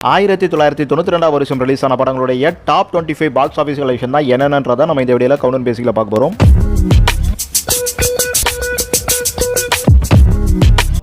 ஆயிரத்தி தொள்ளாயிரத்தி தொண்ணூற்றி ரெண்டாம் வருஷம் ரிலீஸ் ஆன படங்களுடைய top twenty five box office collection தான் என்னென்னன்றதை நம்ம இந்த வீடியோவில் கவுண்டன் பேசிக்கல பார்க்க போகிறோம்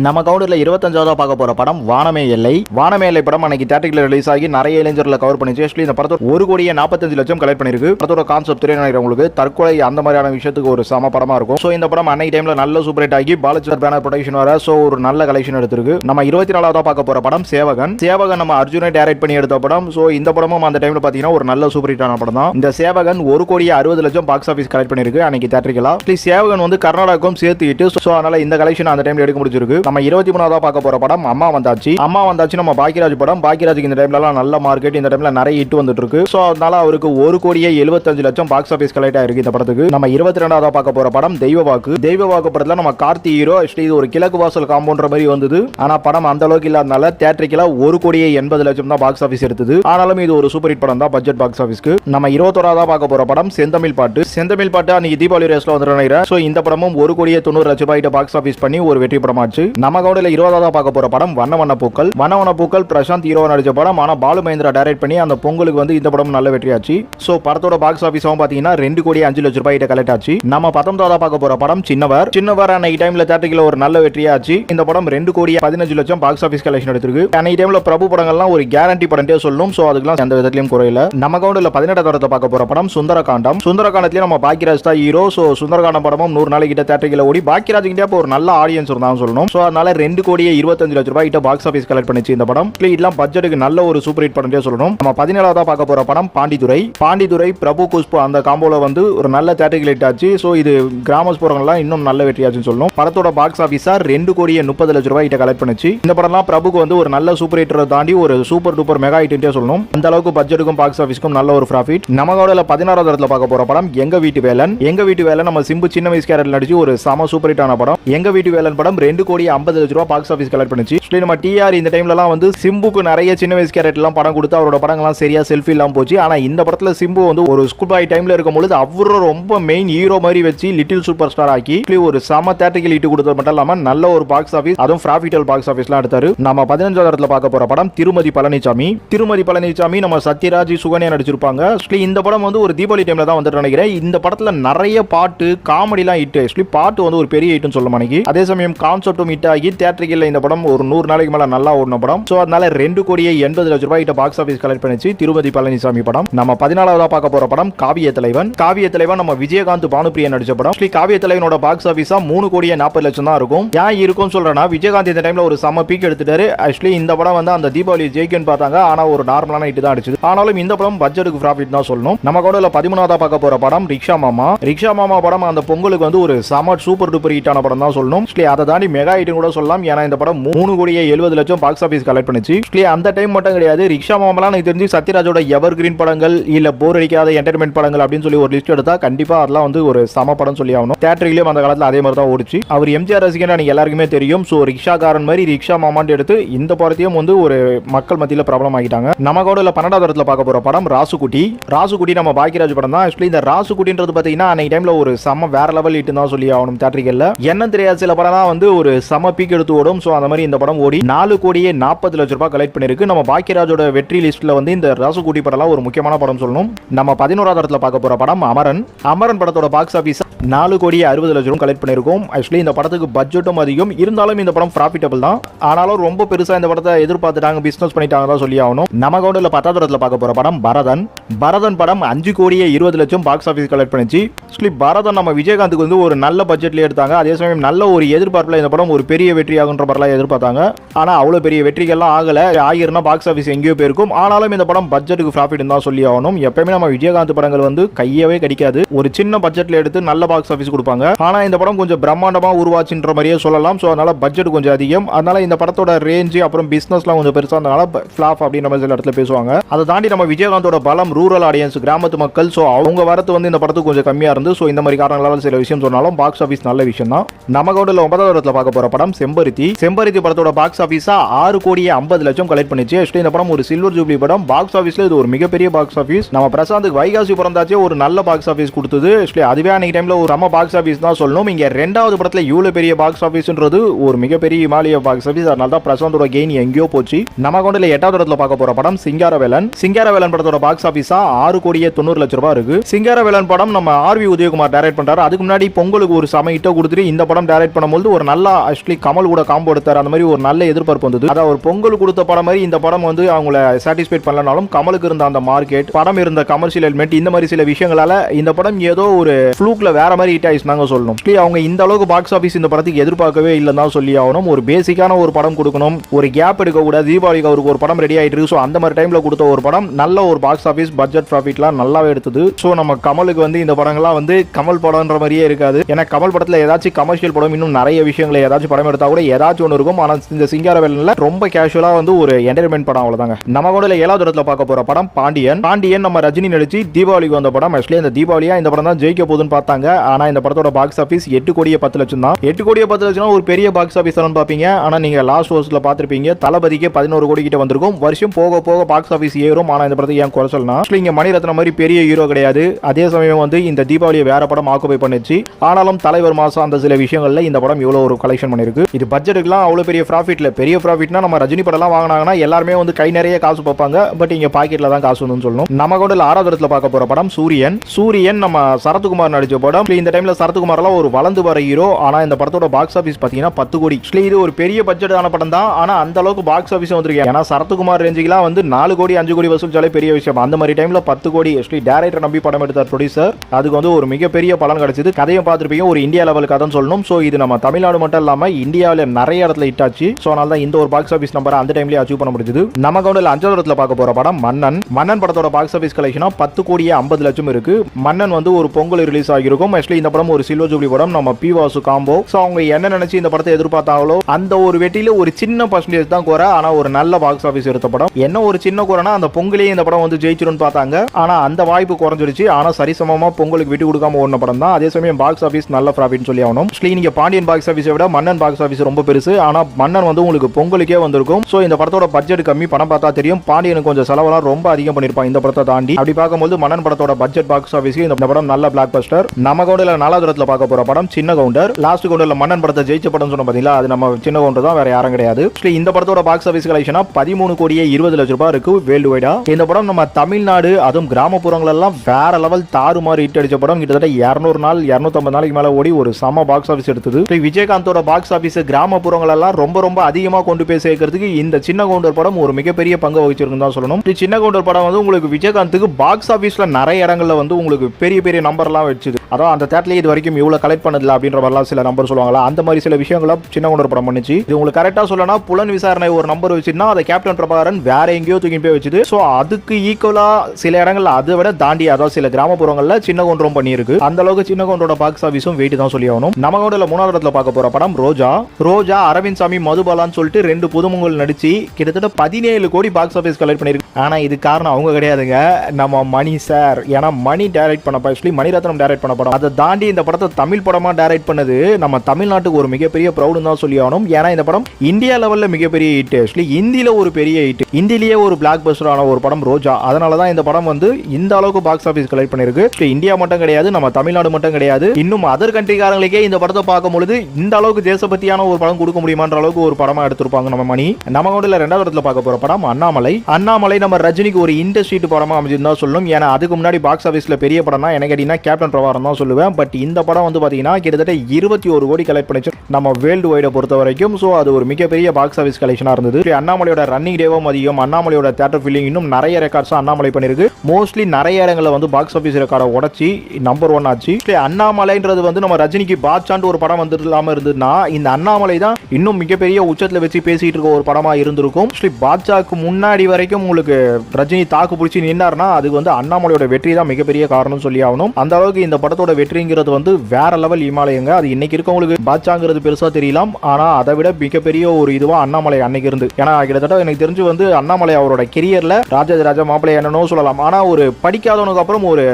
நம்ம கவுண்டரில் இருபத்தஞ்சாவதாக பார்க்க போற படம் வானமே எல்லை. வானமே எல்லை படம் அன்னைக்கு தேட்டரில் ரிலீஸ் ஆகி நிறைய இளைஞர்களை கவர் பண்ணிச்சு. ஆக்சுவலி இந்த படத்தோட ஒரு கோடியே நாற்பத்தஞ்சு லட்சம் கலெக்ட் பண்ணிருக்கு. படத்தோட கான்செப்ட் தெரியும் உங்களுக்கு. தற்கொலை அந்த மாதிரியான விஷயத்துக்கு ஒரு சம படமா இருக்கும். ஸோ இந்த படம் அன்னைக்கு டைம்ல நல்ல சூப்பர் ஹிட் ஆகி பாலச்சந்தர் பேனர் ப்ரொடக்ஷன் வர ஸோ ஒரு நல்ல கலெக்ஷன் எடுத்திருக்கு. நம்ம இருபத்தி நாலாவதாக பார்க்க போற படம் சேவகன். சேவகன் நம்ம அர்ஜுனை டைரக்ட் பண்ணி எடுத்த படம். ஸோ இந்த படமும் அந்த டைம்ல பாத்தீங்கன்னா ஒரு நல்ல சூப்பர் ஹிட்டான படம் தான் இந்த சேவகன் ஒரு கோடியே அறுபது லட்சம் பாக்ஸ் ஆஃபீஸ் கலெக்ட் பண்ணிருக்கு அன்னைக்கு தேட்டரிக்கலா சேவகன் வந்து கர்நாடகாவும் சேர்த்துக்கிட்டு ஸோ அதனால இந்த கலெக்ஷன் அந்த டைம்ல எடுக்க முடிச்சிருக்கு நம்ம இருபத்தி மூணாவதா பார்க்க போற படம் அம்மா வந்தாச்சு. அம்மா வந்தாச்சு நம்ம பாக்கியராஜ் படம். பாக்கியராஜுக்கு இந்த டைம்ல நல்ல மார்க்கெட் இந்த டைம்ல நிறைய ஹிட் வந்துட்டு இருக்கு ஸோ அதனால அவருக்கு ஒரு கோடியே எழுபத்தஞ்சு லட்சம் பாக்ஸ் ஆஃபீஸ் கலெக்ட் ஆயிருக்கு இந்த படத்துக்கு. நம்ம இருபத்தி ரெண்டாவதா பார்க்க போற படம் தெய்வ வாக்கு தெய்வ வாக்கு படத்துல நம்ம கார்த்தி ஹீரோ ஆக்சுவலி இது ஒரு கிழக்கு வாசல் காம்பவுண்டர் மாதிரி வந்தது. ஆனா படம் அந்த அளவுக்கு இல்லாதனால தேட்டரிக்கல ஒரு கோடியே எண்பது லட்சம் தான் பாக்ஸ் ஆஃபீஸ் எடுத்தது. ஆனாலும் இது ஒரு சூப்பர் ஹிட் படம் தான் பட்ஜெட் பாக்ஸ் ஆஃபீஸ்க்கு நம்ம இருபத்தோராவதா பார்க்க போற படம் செந்தமிழ் பாட்டு. செந்தமிழ் பாட்டு அன்னைக்கு தீபாவளி ரேஸ்ல வந்து நினைக்கிறேன். ஸோ இந்த படமும் ஒரு கோடியே தொண்ணூறு லட்சம் ரூபாய்க்கு பாக்ஸ் ஆஃபீஸ் பண்ணி ஒரு வெற்றி படமாச்சு. நம்ம கவுண்டில் இருபதாவதா பார்க்க போற படம் வண்ண வண்ண பூக்கள். வண்ண வண்ண பூக்கள் பிரசாந்த் ஹீரோ நடிச்ச படம். ஆனா பாலு மகேந்திரா டைரக்ட் பண்ணி அந்த பொங்கலுக்கு வந்து இந்த படம் நல்ல வெற்றியாச்சு. ஸோ படத்தோட பாக்ஸ் ஆஃபீஸும் பாத்தீங்கன்னா ரெண்டு கோடி அஞ்சு லட்சம் ரூபாய்கிட்ட கலெக்ட் ஆச்சு. நம்ம பத்தொன்பதாவது பார்க்க போற படம் சின்னவர். சின்னவர் அன்னைக்கு டைம்ல தேட்டரிக்கல ஒரு நல்ல வெற்றியாச்சு. இந்த படம் ரெண்டு கோடி பதினஞ்சு லட்சம் பாக்ஸ் ஆஃபீஸ் கலெக்ஷன் எடுத்திருக்கு. அன்னைக்கு டைம்ல பிரபு படங்கள்லாம் ஒரு கேரண்டி படம்டே சொல்லும் ஸோ அதுக்கெல்லாம் எந்த விதத்திலையும் குறையில. நம்ம கவுண்டில் பதினெட்டாவது தரத்தை பார்க்க போற படம் சுந்தரகாண்டம். சுந்தரகாண்டத்திலேயே நம்ம பாக்கியராஜ் தான் ஹீரோ ஸோ சுந்தரகாண்டம் படமும் நூறு நாளைக்கு கிட்ட தேட்டரிக்கல ஓடி பாக்கியராஜ் கிட்டே ஒரு நல்ல ஆடியன்ஸ் இருந்தாலும் சொல்லணும். ஸோ அதனால ரெண்டு கோடியே இருபத்தஞ்சு லட்ச ரூபாய் கிட்ட பாக்ஸ் ஆஃபீஸ் கலெக்ட் பண்ணிச்சு இந்த படம். இதெல்லாம் பட்ஜெட்டுக்கு நல்ல ஒரு சூப்பர் ஹிட் படம் சொல்லணும். நம்ம பதினேழாவதா பார்க்க போற படம் பாண்டித்துறை பாண்டித்துறை பிரபு குஷ்பு அந்த காம்போல வந்து ஒரு நல்ல தேட்டரிக்கல் ஹிட் ஆச்சு. ஸோ இது கிராமஸ் கிராமப்புறங்கள்லாம் இன்னும் நல்ல வெற்றியாச்சுன்னு சொல்லணும். படத்தோட பாக்ஸ் ஆஃபீஸா ரெண்டு கோடியே முப்பது லட்ச ரூபாய் கிட்ட கலெக்ட் பண்ணிச்சு. இந்த படம்லாம் பிரபுக்கு வந்து ஒரு நல்ல சூப்பர் ஹிட்டரை தாண்டி ஒரு சூப்பர் டூப்பர் மெகா ஹிட்டே சொல்லணும். அந்த அளவுக்கு பட்ஜெட்டுக்கும் பாக்ஸ் ஆஃபீஸ்க்கும் நல்ல ஒரு ப்ராஃபிட் நமக்கோட பதினாறாவது இடத்துல பார்க்க போற படம் எங்க வீட்டு வேலன். எங்க வீட்டு வேலை நம்ம சிம்பு சின்ன வயசு கேரட் நடிச்சு ஒரு சம சூப்பர் ஹிட்டான படம். எங்க வீட்டு வேலன் படம் ரெண்டு கோடி ஐம்பது லட்ச ரூபா பாக்ஸ் ஆஃபீஸ் கலெக்ட் பண்ணுச்சு. Actually நம்ம டிஆர் இந்த டைம்லலாம் வந்து சிம்புக்கு நிறைய சின்ன வயசு கேரக்டர்லாம் படம் கொடுத்து அவரோட படங்கள்லாம் சரியா செல்ஃபி இல்லாம போச்சு. ஆனா இந்த படத்துல சிம்பு வந்து ஒரு ஸ்கூல் பாய் டைம்ல இருக்கும் பொழுது அவரு ரொம்ப மெயின் ஹீரோ மாதிரி வச்சு லிட்டில் சூப்பர் ஸ்டார் ஆக்கி ஒரு சம தேட்டரிக்கல் இட்டு கொடுத்தது மட்டும் இல்லாம நல்ல ஒரு பாக்ஸ் ஆஃபீஸ் அதுவும் ப்ராஃபிட்டல் பாக்ஸ் ஆஃபீஸ்லாம் எடுத்தாரு. நம்ம பதினஞ்சாவது இடத்துல பார்க்க போற படம் திருமதி பழனிசாமி திருமதி பழனிசாமி நம்ம சத்யராஜ் சுகன்யா நடிச்சிருப்பாங்க. இந்த படம் வந்து ஒரு தீபாவளி டைம்ல தான் வந்துட்டு நினைக்கிறேன். இந்த படத்துல நிறைய பாட்டு காமெடிலாம் ஹிட் ஆக்சுவலி பாட்டு வந்து ஒரு பெரிய ஹிட்னு சொல்ல மாட்டேங்கி அதே சமயம் கான்செப்டும் ஹிட் ஆகி இல்லை இந்த படம் ஒரு நூறு நாளைக்கு மேலே நல்லா ஓடின படம். ஸோ அதனால ரெண்டு கோடியே எண்பது லட்ச ரூபாய் கிட்ட பாக்ஸ் ஆஃபீஸ் கலெக்ட் பண்ணிச்சு திருமதி பழனிசாமி படம். நம்ம பதினாலாவதா பார்க்க போற படம் காவிய தலைவன். காவிய தலைவன் நம்ம விஜயகாந்த் பானுப்பிரியா நடிச்ச படம். ஸ்ரீ காவிய தலைவனோட பாக்ஸ் ஆஃபீஸா மூணு கோடியே நாற்பது லட்சம் தான் இருக்கும். ஏன் இருக்கும் சொல்றேன்னா விஜயகாந்த் இந்த டைம்ல ஒரு செம பீக் எடுத்துட்டாரு. ஆக்சுவலி இந்த படம் வந்து அந்த தீபாவளி ஜெயிக்குன்னு பார்த்தாங்க. ஆனா ஒரு நார்மலான ஹிட் தான் அடிச்சது. ஆனாலும் இந்த படம் பட்ஜெட்டுக்கு ப்ராஃபிட் தான் சொல்லணும். நம்ம கூட பதிமூணாவதா பார்க்க போற படம் ரிக்ஷா மாமா. ரிக்ஷா மாமா படம் அந்த பொங்கலுக்கு வந்து ஒரு சம சூப்பர் டூப்பர் ஹிட்டான படம் தான் சொல்லணும். அதை தாண்டி மெகா ஹிட் கூட சொல்லலாம். ஏன்னா இந்த படம் மூணு கோடியே எழுபது லட்சம் பாக்ஸ் ஆஃபீஸ் கலெக்ட் பண்ணிச்சு. அந்த டைம் மட்டும் கிடையாது. ரிக்ஷா மாமலாம் எனக்கு தெரிஞ்சு சத்யராஜோட எவர் கிரீன் படங்கள் இல்ல போர் அடிக்காத என்டர்டைன்மெண்ட் படங்கள் அப்படின்னு சொல்லி ஒரு லிஸ்ட் எடுத்தா கண்டிப்பா அதெல்லாம் வந்து ஒரு சம படம் சொல்லி ஆகணும். தேட்டரிலையும் அந்த காலத்துல அதே மாதிரி தான் ஓடிச்சு. அவர் எம்ஜிஆர் ரசிகன் எல்லாருக்குமே தெரியும். ஸோ ரிக்ஷாக்காரன் மாதிரி ரிக்ஷா மாமான் எடுத்து இந்த படத்தையும் வந்து ஒரு மக்கள் மத்தியில் பிரபலம் ஆகிட்டாங்க. நம்ம கூட பன்னெண்டாவது இடத்துல பார்க்க போற படம் ராசுகுட்டி. ராசுகுட்டி நம்ம பாக்கியராஜ் படம் தான். ஆக்சுவலி இந்த ராசுகுட்டின்றது பார்த்தீங்கன்னா அன்னைக்கு டைம்ல ஒரு சம வேற லெவல் இட்டு தான் சொல்லி ஆகணும் தேட்டரிக்கல்ல என்ன தெரியாது. சில படம்லாம் வந்து ஒரு சம பீக் எடுத்து ஓடும். ஸோ அந்த மாதிரி இந்த படம் ஓடி நாலு கோடியே நாற்பது லட்ச ரூபாய் கலெக்ட் பண்ணிருக்கு நம்ம பாக்கியராஜோட வெற்றி லிஸ்ட்ல வந்து இந்த ராசுகுட்டி படம்லாம் ஒரு முக்கியமான படம் சொல்லணும். நம்ம பதினோராவது இடத்துல பார்க்க போற படம் அமரன். அமரன் படத்தோட பாக்ஸ் ஆஃபீஸ் நாலு கோடி அறுபது லட்சம் ரூபாய் கலெக்ட் பண்ணிருக்கோம் ஆக்சுவலி இந்த படத்துக்கு பட்ஜெட்டும் அதிகம். இருந்தாலும் இந்த படம் ப்ராஃபிட்டபிள் தான். ஆனாலும் ரொம்ப பெருசா இந்த படத்தை எதிர்பார்த்துட்டாங்க பிசினஸ் பண்ணிட்டாங்க தான் சொல்லி ஆகணும். நம்ம கவுண்டில் பத்தாவது இடத்துல பார்க்க போற படம் பரதன். பரதன் படம் அஞ்சு கோடியே இருபது லட்சம் பாக்ஸ் ஆஃபீஸ் கலெக்ட் பண்ணிச்சு. ஆக்சுவலி பரதன் நம்ம விஜயகாந்துக்கு வந்து ஒரு நல்ல பட்ஜெட்ல எடுத்தாங்க. அதே சமயம் நல்ல ஒரு எதிர்பார்ப்பில் இந்த படம் ஒரு பெரிய வெற்றி ஆகுன்ற மாதிரிலாம் எதிர்பார்த்தாங்க. ஆனால் அவ்வளோ பெரிய வெற்றிகள்லாம் ஆகலை. ஆகிருந்தா பாக்ஸ் ஆஃபீஸ் எங்கேயோ போயிருக்கும். ஆனாலும் இந்த படம் பட்ஜெட்டுக்கு ப்ராஃபிட் தான் சொல்லி ஆகணும். எப்பயுமே நம்ம விஜயகாந்த் படங்கள் வந்து கையவே கிடைக்காது. ஒரு சின்ன பட்ஜெட்ல எடுத்து நல்ல பாக்ஸ் ஆஃபீஸ் கொடுப்பாங்க. ஆனால் இந்த படம் கொஞ்சம் பிரம்மாண்டமாக உருவாச்சுன்ற மாதிரியே சொல்லலாம். ஸோ அதனால பட்ஜெட் கொஞ்சம் அதிகம். அதனால இந்த படத்தோட ரேஞ்சு அப்புறம் பிஸ்னஸ்லாம் கொஞ்சம் பெருசாக இருந்தனால ஃபிளாப் அப்படின்ற மாதிரி சில இடத்துல பேசுவாங்க. அதை தாண்டி நம்ம விஜயகாந்தோட பலம் ரூரல் ஆடியன்ஸ் கிராமத்து மக்கள் ஸோ அவங்க வரத்து வந்து இந்த படத்துக்கு கொஞ்சம் கம்மியாக இருந்து ஸோ இந்த மாதிரி காரணங்களால் சில விஷயம் சொன்னாலும் பாக்ஸ் ஆஃபீஸ் நல்ல விஷயம் தான் நம்ம கவுண்டில் ஒன்பதாவது இடத்துல பார்க்க போகிற படம் செம்பருத்தி. செம்பருத்தி படத்தோட பாக்ஸ் ஆஃபீஸா ஆறு கோடியே ஐம்பது லட்சம் கலெக்ட் பண்ணிச்சு. ஆக்சுவலி இந்த படம் ஒரு சில்வர் ஜூப்ளி படம். பாக்ஸ் ஆஃபீஸ்ல இது ஒரு மிகப்பெரிய பாக்ஸ் ஆஃபீஸ் நம்ம பிரசாந்துக்கு வைகாசி பிறந்தாச்சே ஒரு நல்ல பாக்ஸ் ஆஃபீஸ் கொடுத்தது. ஆக்சுவலி அதுவே அன்னைக்கு டைம்ல ஒரு நம்ம பாக்ஸ் ஆஃபீஸ் தான் சொல்லணும். இங்க ரெண்டாவது படத்துல இவ்வளவு பெரிய பாக்ஸ் ஆஃபீஸ்ன்றது ஒரு மிகப்பெரிய இமாலய பாக்ஸ் ஆஃபீஸ் அதனால தான் பிரசாந்தோட கெயின் எங்கேயோ போச்சு. நம்ம கொண்டுல எட்டாவது இடத்துல பார்க்க போற படம் சிங்காரவேலன். சிங்காரவேலன் படத்தோட பாக்ஸ் ஆஃபீஸா ஆறு கோடியே தொண்ணூறு லட்ச ரூபாய் இருக்கு. சிங்காரவேலன் படம் நம்ம ஆர்வி உதயகுமார் டைரக்ட் பண்றாரு. அதுக்கு முன்னாடி பொங்கலுக்கு ஒரு சம கொடுத்துட்டு இந்த படம் டைரக்ட் பண்ணும்போது ஒரு நல்ல மோஸ்ட்லி கமல் கூட காம்போ எடுத்தார். அந்த மாதிரி ஒரு நல்ல எதிர்பார்ப்பு வந்தது. அதாவது ஒரு பொங்கல் கொடுத்த படம் மாதிரி இந்த படம் வந்து அவங்கள சாட்டிஸ்ஃபைட் பண்ணலனாலும் கமலுக்கு இருந்த அந்த மார்க்கெட் படம் இருந்த கமர்ஷியல் எலிமெண்ட் இந்த மாதிரி சில விஷயங்களால இந்த படம் ஏதோ ஒரு ஃப்ளூக்ல வேற மாதிரி ஹிட் ஆயிடுச்சுனாங்க சொல்லணும். அவங்க இந்த அளவுக்கு பாக்ஸ் ஆஃபீஸ் இந்த படத்துக்கு எதிர்பார்க்கவே இல்லைன்னு தான் சொல்லி ஆகணும். ஒரு பேசிக்கான ஒரு படம் கொடுக்கணும். ஒரு கேப் எடுக்க கூடாது தீபாவளிக்கு அவருக்கு ஒரு படம் ரெடி ஆயிட்டு இருக்கு. ஸோ அந்த மாதிரி டைம்ல கொடுத்த ஒரு படம் நல்ல ஒரு பாக்ஸ் ஆஃபீஸ் பட்ஜெட் ப்ராஃபிட்லாம் நல்லாவே எடுத்தது. ஸோ நம்ம கமலுக்கு வந்து இந்த படங்கள்லாம் வந்து கமல் படம்ன்ற மாதிரியே இருக்காது. ஏன்னா கமல் படத்தில் ஏதாச்சும் கமர்ஷியல் படம் இன்னும் நிறைய விஷயங்களை ஏதாச்சும் படம் எடுத்தா கூட ஏதாச்சும் ஒன்று இருக்கும். ஆனால் இந்த சிங்கார வேலையில் ரொம்ப கேஷுவலாக வந்து ஒரு என்டர்டைன்மெண்ட் படம் அவ்வளோதாங்க நம்ம கூட ஏழாவது இடத்துல பார்க்க போற படம் பாண்டியன். பாண்டியன் நம்ம ரஜினி நடிச்சு தீபாவளிக்கு வந்த படம். ஆக்சுவலி இந்த தீபாவளியா இந்த படம் தான் ஜெயிக்க போகுதுன்னு பார்த்தாங்க. ஆனால் இந்த படத்தோட பாக்ஸ் ஆஃபீஸ் எட்டு கோடியே பத்து லட்சம் தான். எட்டு கோடியே பத்து லட்சம் ஒரு பெரிய பாக்ஸ் ஆஃபீஸ் தான் பார்ப்பீங்க. ஆனால் நீங்க லாஸ்ட் ஹோஸ்ட்ல பார்த்துருப்பீங்க. தளபதிக்கு பதினோரு கோடி கிட்ட வந்திருக்கும். வருஷம் போக போக பாக்ஸ் ஆஃபீஸ் ஏறும். ஆனால் இந்த படத்தை ஏன் குறை சொல்லலாம் ஆக்சுவலி இங்க மணிரத்னம் மாதிரி பெரிய ஹீரோ கிடையாது. அதே சமயம் வந்து இந்த தீபாவளியை வேற படம் ஆக்குபை பண்ணிச்சு ஆனாலும் தலைவர் மாசம் அந்த சில விஷயங்கள்ல இந்த படம் இவ்வளோ ஒரு கலெக்ஷன் இருக்கு. இது பட்ஜெட்டுக்குலாம் அவ்வளோ பெரிய ப்ராஃபிட்ல பெரிய ப்ராஃபிட்னா நம்ம ரஜினி படம்லாம் வாங்கினாங்கன்னா எல்லாருமே வந்து கை நிறைய காசு பார்ப்பாங்க. பட் இங்க பாக்கெட்ல தான் காசு வந்து சொல்லணும். நம்ம கூட ஆறாவது இடத்துல பார்க்க போற படம் சூரியன். சூரியன் நம்ம சரத்குமார் நடிச்ச படம். இந்த டைம்ல சரத்குமார் எல்லாம் ஒரு வளர்ந்து வர ஹீரோ ஆனா இந்த படத்தோட பாக்ஸ் ஆஃபீஸ் பாத்தீங்கன்னா பத்து கோடி. இது ஒரு பெரிய பட்ஜெட்டான படம் தான். ஆனா அந்த அளவுக்கு பாக்ஸ் ஆஃபீஸ் வந்திருக்கு. ஏன்னா சரத்குமார் ரேஞ்சுக்குலாம் வந்து நாலு கோடி அஞ்சு கோடி வசூலிச்சாலே பெரிய விஷயம். அந்த மாதிரி டைம்ல பத்து கோடி. ஆக்சுவலி டேரக்டர் நம்பி படம் எடுத்தார் ப்ரொடியூசர் அதுக்கு வந்து ஒரு மிகப்பெரிய பலன் கிடைச்சது. கதையும் பார்த்துருப்பீங்க. ஒரு இந்தியா லெவல் கதைன்னு சொல்லணும். ஸோ இது நம்ம தமிழ்நாடு மட்டும் இல்லாம இந்தியாவில் நிறைய இடத்துல ஹிட் ஆச்சு. ஸோ அதனால தான் இந்த ஒரு பாக்ஸ் ஆஃபீஸ் நம்பர் அந்த டைம்லேயே அச்சீவ் பண்ண முடிஞ்சது. நம்ம கவுண்டில் அஞ்சாவது இடத்துல பார்க்க போற படம் மன்னன். மன்னன் படத்தோட பாக்ஸ் ஆஃபீஸ் கலெக்ஷனாக பத்து கோடியே ஐம்பது லட்சம் இருக்கு. மன்னன் வந்து ஒரு பொங்கல் ரிலீஸ் ஆகிருக்கும் ஆக்சுவலி இந்த படம் ஒரு சில்வர் ஜூப்ளி படம். நம்ம பி வாசு காம்போ ஸோ அவங்க என்ன நினைச்சு இந்த படத்தை எதிர்பார்த்தாங்களோ அந்த ஒரு வெட்டியில ஒரு சின்ன பர்சன்டேஜ் தான் குறை. ஆனா ஒரு நல்ல பாக்ஸ் ஆஃபீஸ் எடுத்த படம். என்ன ஒரு சின்ன குறைனா அந்த பொங்கலே இந்த படம் வந்து ஜெயிச்சிரும்னு பார்த்தாங்க. ஆனா அந்த வாய்ப்பு குறைஞ்சிருச்சு. ஆனா சரிசமமா பொங்கலுக்கு விட்டு கொடுக்காம ஓடின படம் தான். அதே சமயம் பாக்ஸ் ஆஃபீஸ் நல்ல ப்ராஃபிட்னு சொல்லி ஆகணும். ஆக்சுவலி நீங்க பாண்டியன் பாக்ஸ் ஆஃபீஸை விட மன்னன் பாக்ஸ் ஆஃபீஸ் ரொம்ப பெருசு. ஆனால் மன்னன் வந்து உங்களுக்கு பொங்கலுக்கே வந்திருக்கும். ஸோ இந்த படத்தோட பட்ஜெட் கம்மி படம் பார்த்தா தெரியும். பாண்டியனுக்கு கொஞ்சம் செலவெல்லாம் ரொம்ப அதிகம் பண்ணியிருப்பான் இந்த படத்தை தாண்டி. அப்படி பார்க்கும்போது மன்னன் படத்தோட பட்ஜெட் பாக்ஸ் ஆஃபீஸ்க்கு இந்த படம் நல்ல பிளாக் பஸ்டர் நம்ம கவுண்டர்ல நாலாவது தூரத்தில் பார்க்க போகிற படம் சின்ன கவுண்டர் லாஸ்ட் கவுண்டர்ல மன்னன் படத்தை ஜெயிச்ச படம் சொன்ன பார்த்தீங்களா அது நம்ம சின்ன கவுண்டர் தான் வேற யாரும் கிடையாது. இந்த படத்தோட பாக்ஸ் ஆஃபீஸ் கலெக்ஷனா பதிமூணு கோடியே இருபது லட்சம் ரூபாய் இருக்கு வேர்ல்டு வைடா இந்த படம் நம்ம தமிழ்நாடு அதுவும் கிராமப்புறங்கள் எல்லாம் வேற லெவல் தாறுமாறு ஹிட் அடிச்ச படம். கிட்டத்தட்ட இருநூறு நாள் இருநூத்தம்பது நாளைக்கு மேல ஓடி ஒரு சம பாக்ஸ் ஆஃபீஸ் எடுத்தது. விஜயகாந்தோட பாக்ஸ் ஆஃபீஸ் கிராமப்புறங்கள் ரொம்ப ரொம்ப அதிகமா கொண்டு போய் சேர்க்கறதுக்கு இந்த சின்ன கவுண்டர் படம் ஒரு மிகப்பெரிய பங்கு வகிச்சிருக்குன்னு தான் சொல்லணும். இந்த சின்ன கவுண்டர் படம் வந்து உங்களுக்கு விஜயகாந்துக்கு பாக்ஸ் ஆஃபீஸில் நிறைய இடங்களில் வந்து உங்களுக்கு பெரிய பெரிய நம்பர்லாம் வச்சுது. அதான் அந்த தேட்டர்ல இது வரைக்கும் இவ்வளோ கலெக்ட் பண்ணதில்ல அப்படின்ற மாதிரிலாம் சில நம்பர் சொல்லுவாங்களா? அந்த மாதிரி சில விஷயங்களை சின்ன கவுண்டர் படம் பண்ணுச்சு. இது உங்களுக்கு கரெக்டா சொல்லனா புலன் விசாரணை ஒரு நம்பர் வச்சுன்னா அதை கேப்டன் பிரபாகரன் வேற எங்கேயோ தூக்கி போய் வச்சுது. ஸோ அதுக்கு ஈக்குவலா சில இடங்களில் அதை விட தாண்டி அதாவது சில கிராமப்புறங்களில் சின்ன கவுண்டரும் பண்ணியிருக்கு. அந்த அளவுக்கு சின்ன கவுண்டரோட பாக்ஸ் ஆஃபீஸும் வெயிட் தான் சொல்லி ஆகணும். நம்ம கவுண்டர்ல மூணாவது இடத்துல பார்க்க போற படம் ரோஜா. ரோஜா ரோஜா அரவிந்த் சாமி மதுபாலான்னு சொல்லிட்டு ரெண்டு புதுமுகங்கள் நடிச்சு கிட்டத்தட்ட பதினேழு கோடி பாக்ஸ் ஆஃபீஸ் கலெக்ட் பண்ணிருக்கு. ஆனா இது காரணம் அவங்க கிடையாதுங்க. நம்ம மணி சார். ஏன்னா மணி டைரக்ட் பண்ண ஆக்சுவலி மணிரத்னம் டைரக்ட் பண்ண படம். அதை தாண்டி இந்த படத்தை தமிழ் படமா டைரக்ட் பண்ணது நம்ம தமிழ்நாட்டுக்கு ஒரு மிகப்பெரிய ப்ரௌடுன்னு தான் சொல்லி ஆகணும். ஏன்னா இந்த படம் இந்தியா லெவல்ல மிகப்பெரிய ஹிட் ஆக்சுவலி இந்தியில ஒரு பெரிய ஹிட் இந்தியிலேயே ஒரு பிளாக் பஸ்டரான ஒரு படம் ரோஜா. அதனால தான் இந்த படம் வந்து இந்த அளவுக்கு பாக்ஸ் ஆஃபீஸ் கலெக்ட் பண்ணிருக்கு. இந்தியா மட்டும் கிடையாது நம்ம தமிழ்நாடு மட்டும் கிடையாது. இன்னும் அதர் கண்ட்ரிக்காரங்களுக்கே இந்த படத்தை பார்க்கும் பொழுது இந்த அளவுக்கு தேசபக்தியான ஒரு படம் கொடுக்க முடியுமான்ற அளவுக்கு ஒரு படமா எடுத்திருப்பாங்க நம்ம மணி. நம்ம கூட ரெண்டாவது இடத்துல பார்க்க போற படம் அண்ணாமலை. அண்ணாமலை நம்ம ரஜினிக்கு ஒரு இண்டஸ்ட்ரீட் படமா அமைஞ்சிருந்தா சொல்லும். ஏன்னா அதுக்கு முன்னாடி பாக்ஸ் ஆஃபீஸ்ல பெரிய படம்னா எனக்கு கேட்டீங்கன்னா கேப்டன் பிரபாரம் தான் சொல்லுவேன். பட் இந்த படம் வந்து பாத்தீங்கன்னா கிட்டத்தட்ட இருபத்தி ஒரு கோடி கலெக்ட் பண்ணிச்சு. நம்ம வேர்ல்டு வைட பொறுத்த வரைக்கும். ஸோ அது ஒரு மிகப்பெரிய பாக்ஸ் ஆஃபீஸ் கலெக்ஷனா இருந்தது. அண்ணாமலையோட ரன்னிங் டேவும் அதிகம். அண்ணாமலையோட தேட்டர் ஃபீலிங் இன்னும் நிறைய ரெக்கார்ட்ஸ் அண்ணாமலை பண்ணிருக்கு. மோஸ்ட்லி நிறைய இடங்களில் வந்து பாக்ஸ் ஆஃபீஸ் ரெக்கார்டை உடச்சி நம்பர் ஒன் ஆச்சு. அண்ணாமலைன்றது வந்து நம்ம ரஜினிக்கு பாட்சான்ட்டு ஒரு படம் வந்து இல்லாம இருந்ததுன்னா இந்த அண்ணாமலை தான் இன்னும் மிகப்பெரிய உச்சத்தில் வச்சு பேசிட்டு இருக்க ஒரு படமா இருந்திருக்கும். ஸ்ரீ பாட்சாக்கு முன்னாடி வரைக்கும் உங்களுக்கு ரஜினி தாக்கு பிடிச்சி நின்னார்னா அதுக்கு வந்து அண்ணாமலையோட வெற்றி தான் மிகப்பெரிய காரணம் சொல்லி ஆகணும். அந்த அளவுக்கு இந்த படத்தோட வெற்றிங்கிறது வந்து வேற லெவல் இமாலயங்க. அது இன்னைக்கு இருக்கவங்களுக்கு பாட்சாங்கிறது பெருசா தெரியலாம். ஆனா அதை விட மிகப்பெரிய ஒரு இதுவா அண்ணாமலை அன்னைக்கு இருந்து. ஏன்னா கிட்டத்தட்ட எனக்கு தெரிஞ்சு வந்து அண்ணாமலை அவரோட கெரியர்ல ராஜாஜ ராஜா மாப்பிள்ளை என்னன்னோ சொல்லலாம். ஆனா ஒரு படிக்காதவனுக்கு அப்புறம் ஒரு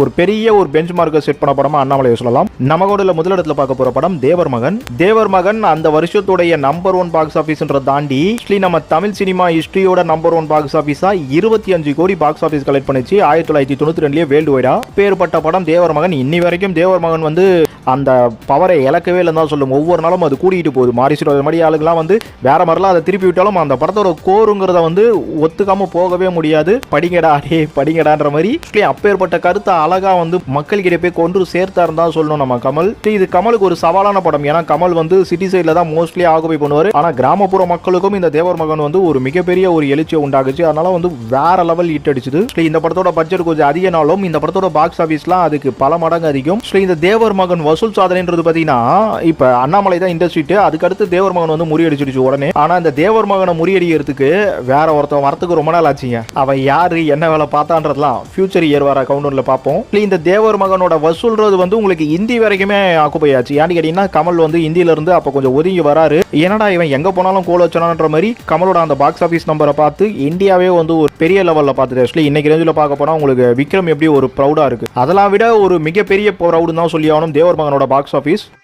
ஒரு பெரிய ஒரு பெஞ்ச் மார்க்கை செட் பண்ண படமா அண்ணாமலையை சொல்லலாம். நமகோடுல முதலிடத்துல பார்க்க போற படம் தேவர் மகன் தேவர் மகன் அந்த வருஷத்துடைய நம்பர் ஒன் பாக்ஸ் ஆஃபீஸ்ன்ற தாண்டி ஆக்சுவலி நம்ம தமிழ் சினிமா ஹிஸ்டரியோட நம்பர் ஒன் பாக்ஸ் ஆஃபீஸா இருபத்தி அஞ்சு கோடி பாக்ஸ் ஆஃபீஸ் கலெக்ட் பண்ணிச்சு. ஆயிரத்தி தொள்ளாயிரத்தி தொண்ணூத்தி ரெண்டுலயே வேர்ல்டு வைடா பேர்பட்ட படம் தேவர் மகன் இன்னி வரைக்கும் தேவர் மகன் வந்து அந்த பவரை இழக்கவே இல்லைன்னு தான் சொல்லும். ஒவ்வொரு நாளும் அது கூடிட்டு போகுது. மாரிசிரோ மாதிரி ஆளுங்களாம் வந்து வேற மாதிரிலாம் அதை திருப்பி விட்டாலும் அந்த படத்தோட கோருங்கிறத வந்து ஒத்துக்காம போகவே முடியாது. படிங்கடா அடே படிங்கடான்ற மாதிரி. அப்பேற்பட்ட கருத்தை அழகா வந்து மக்கள்கிட்ட போய் கொன்று சேர்த்தாருன்னு தான் சொல்லணும் நம்ம கமல். இது கமலுக்கு ஒரு சவாலான படம். ஏன்னா கமல் வந்து சிட்டி சைடில் தான் மோஸ்ட்லி ஆகுபை பண்ணுவார். ஆனால் கிராமப்புற மக்களுக்கும் இந்த தேவர் மகன் வந்து ஒரு மிகப்பெரிய ஒரு எழுச்சியை உண்டாகுச்சு அதனால வந்து வேற லெவல் ஹிட் அடிச்சுது. இந்த படத்தோட பட்ஜெட் கொஞ்சம் அதிகனாலும் இந்த படத்தோட பாக்ஸ் ஆஃபீஸ்லாம் அதுக்கு பல மடங்கு அதிகம். இந்த தேவர் மகன் வசூல் சாதனைன்றது பார்த்தீங்கன்னா இப்போ அண்ணாமலை தான் இண்டஸ்ட்ரிட்டு அதுக்கடுத்து தேவர் மகன் வந்து முறியடிச்சிடுச்சு உடனே. ஆனால் இந்த தேவர் மகனை முறியடிக்கிறதுக்கு வேற ஒருத்தன் வரத்துக்கு ரொம்ப நாள் ஆச்சுங்க. அவன் யாரு என்ன வேலை பார்த்தான்றதுலாம் ஃபியூச்சர் இயர் வர கவுண்டர்ல பார்ப்போம். இந்த தேவர் மகனோட வசூல்றது வந்து உங்களுக்கு ஹிந்தி வரைக்குமே ஆக்குப்பை ஆச்சு ஏன்னு கேட்டீங்கன்னா கமல் வந்து இந்தியில இருந்து அப்போ கொஞ்சம் ஒதுங்கி வராரு. என்னடா இவன் எங்க போனாலும் கோல் வச்சானன்ற மாதிரி கமலோட அந்த பாக்ஸ் ஆஃபீஸ் நம்பரை பார்த்து இந்தியாவே வந்து ஒரு பெரிய லெவலில் பார்த்துட்டு ஆக்சுவலி இன்னைக்கு ரேஞ்சில் பார்க்க போனா உங்களுக்கு விக்ரம் எப்படி ஒரு ப்ரௌடா இருக்கு. அதெல்லாம் விட ஒரு மிகப்பெரிய ப்ரௌடுன்னு தான் சொல்லி ஆகணும். தேவர் மகனோட பாக்ஸ் ஆஃபீஸ்